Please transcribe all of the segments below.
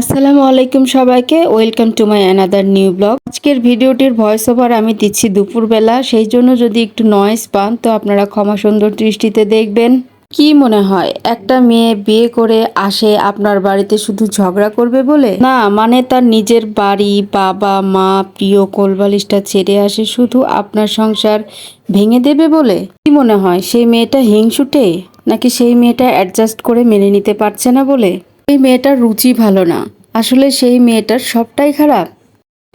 আসসালামু আলাইকুম সবাইকে, welcome to my another new blog. আজকের ভিডিওটির ভয়েস ওভার আমি দিচ্ছি দুপুরবেলা, সেই জন্য যদি একটু নয়েজ পান, তো আপনারা ক্ষমা সুন্দর দৃষ্টিতে দেখবেন। কি মনে হয়, একটা মেয়ে বিয়ে করে আসে আপনার বাড়িতে শুধু ঝগড়া করবে বলে? না মানে তার নিজের বাড়ি, বাবা, মা, প্রিয় কোলবালিশটা ছেড়ে আসে শুধু আপনার সংসার ভেঙে দেবে বলে? কি মনে হয়, সেই মেয়েটা হিংসুটে? নাকি সেই মেয়েটা অ্যাডজাস্ট করে মেনে নিতে পারছে না বলে? এই মেয়েটার রুচি ভালো না। আসলে সেই মেয়েটার সবটাই খারাপ।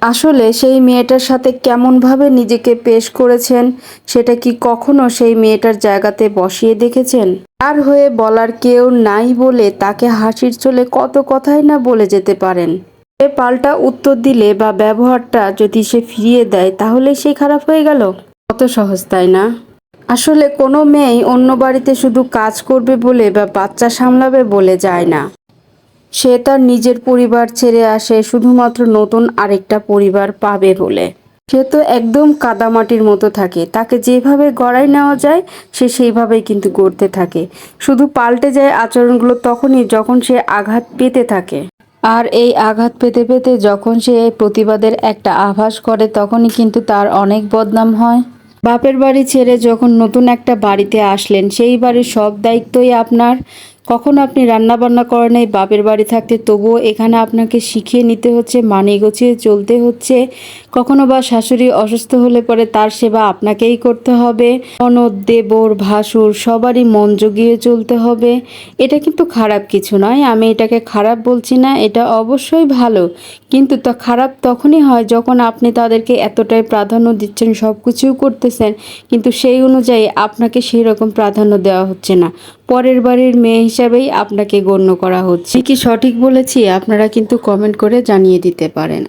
আসলে সেই মেয়েটার সাথে কেমনভাবে নিজেকে পেশ করেছেন, সেটা কি কখনো সেই মেয়েটার জায়গাতে বসিয়ে দেখেছেন? আর হয়ে বলার কেউ নাই বলে তাকে হাসির চলে কত কথাই না বলে যেতে পারেন। সে পাল্টা উত্তর দিলে বা ব্যবহারটা যদি সে ফিরিয়ে দেয়, তাহলে সে খারাপ হয়ে গেল। কত সহজ, তাই না? আসলে কোনো মেয়েই অন্য বাড়িতে শুধু কাজ করবে বলে বা বাচ্চা সামলাবে বলে যায় না। সে তার নিজের পরিবার ছেড়ে আসে, শুধুমাত্র নতুন আরেকটা পরিবার পাবে বলে। সে তো একদম কাদামাটির মতো থাকে। তাকে যেভাবে গড়াই নেওয়া যায়, সে সেইভাবেই কিন্তু গড়তে থাকে। শুধু পাল্টে যায় আচরণগুলো তখনই যখন সে আঘাত পেতে থাকে। আর এই আঘাত পেতে পেতে যখন সে প্রতিবাদের একটা আভাস করে, তখনই কিন্তু তার অনেক বদনাম হয়। বাপের বাড়ি ছেড়ে যখন নতুন একটা বাড়িতে আসলেন, সেই বাড়ির সব দায়িত্বই আপনার। কখনো আপনি রান্না বান্না করেন এই বাপের বাড়ি থাকতে, তবুও এখানে আপনাকে শিখিয়ে নিতে হচ্ছে, মানিয়ে গুছিয়ে চলতে হচ্ছে। কখনো বা শাশুড়ি অসুস্থ হলে পরে তার সেবা আপনাকেই করতে হবে। অনদ দেবর, ভাসুর, সবারই মন জগিয়ে চলতে হবে। এটা কিন্তু খারাপ কিছু নয়, আমি এটাকে খারাপ বলছি না, এটা অবশ্যই ভালো। কিন্তু তা খারাপ তখনই হয় যখন আপনি তাদেরকে এতটাই প্রাধান্য দিচ্ছেন সব কিছুই করতেছেন, কিন্তু সেই অনুযায়ী আপনাকে সেই রকম প্রাধান্য দেওয়া হচ্ছে না। পরের বাড়ির মেয়ে হিসাবেই আপনাকে গণ্য করা হচ্ছে। কি সঠিক বলেছি আপনারা কিন্তু কমেন্ট করে জানিয়ে দিতে পারেন।